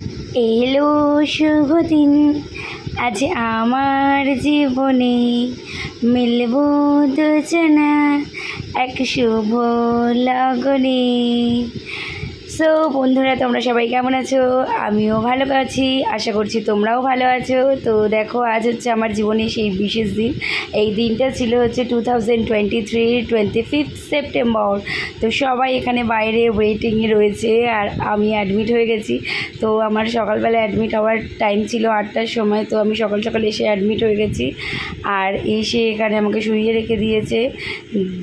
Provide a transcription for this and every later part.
এলো শুভ দিন আজ আমার জীবনে মিলব দুজনা এক শুভ লগনে। সো বন্ধুরা, তোমরা সবাই কেমন আছো? আমিও ভালো আছি, আশা করছি তোমরাও ভালো আছো। তো দেখো, আজ হচ্ছে আমার জীবনে সেই বিশেষ দিন। এই দিনটা ছিল হচ্ছে two thousand twenty three twenty fifth September তো সবাই এখানে বাইরে ওয়েটিংয়ে রয়েছে আর আমি অ্যাডমিট হয়ে গেছি। তো আমার সকালবেলা অ্যাডমিট হওয়ার টাইম ছিল আটটার সময়, তো আমি সকাল সকাল এসে অ্যাডমিট হয়ে গেছি। আর এসে এখানে আমাকে শুইয়ে রেখে দিয়েছে।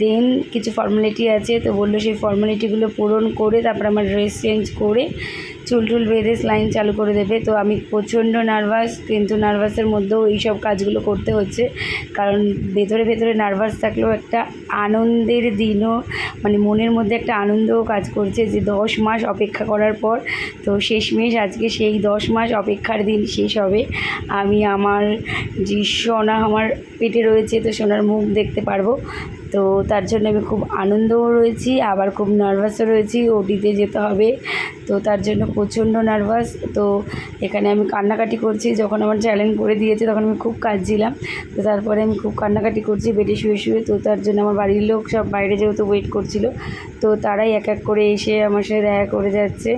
দেন কিছু ফর্মালিটি আছে, তো বলল সেই ফর্মালিটিগুলো পূরণ করে তারপর আমার চেঞ্জ করে চুল টুল বেঁধে স্লাইন চালু করে দেবে। তো আমি প্রচণ্ড নার্ভাস, কিন্তু নার্ভাসের মধ্যেও এই সব কাজগুলো করতে হচ্ছে। কারণ ভেতরে ভেতরে নার্ভাস থাকলেও একটা আনন্দের দিনও মানে মনের মধ্যে একটা আনন্দও কাজ করছে যে দশ মাস অপেক্ষা করার পর। তো শেষমেশ আজকে সেই দশ মাস অপেক্ষার দিন শেষ হবে। আমি আমার যে সোনা আমার পেটে রয়েছে, তো সোনার মুখ দেখতে পারব। তো তার জন্য আমি খুব আনন্দও রয়েছি, আবার খুব নার্ভাসও রয়েছি। ওটিতে যেতে হবে। তো তার জন্য প্রচণ্ড নার্ভাস তো এখানে আমি কান্নাকাটি করছি। যখন আমার চ্যালেঞ্জ করে দিয়েছে, তখন আমি খুব কাঁদছিলাম। তো তারপরে আমি খুব কান্নাকাটি করছি, বেডে শুয়ে শুয়ে। তো তার জন্য আমার বাড়ির লোক সব বাইরে যেহেতু ওয়েট করছিল, তো তারাই এক এক করে এসে আমার সাথে দেখা করে যাচ্ছে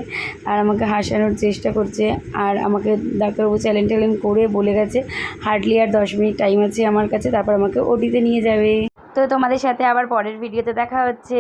আর আমাকে হাসানোর চেষ্টা করছে। আর আমাকে ডাক্তারবাবু চ্যালেঞ্জ ট্যালেঞ্জ করে বলে গেছে হার্ডলি আর দশ মিনিট টাইম আছে আমার কাছে, তারপর আমাকে ওটিতে নিয়ে যাবে। তো তোমাদের সাথে আবার পরের ভিডিওতে দেখা হচ্ছে।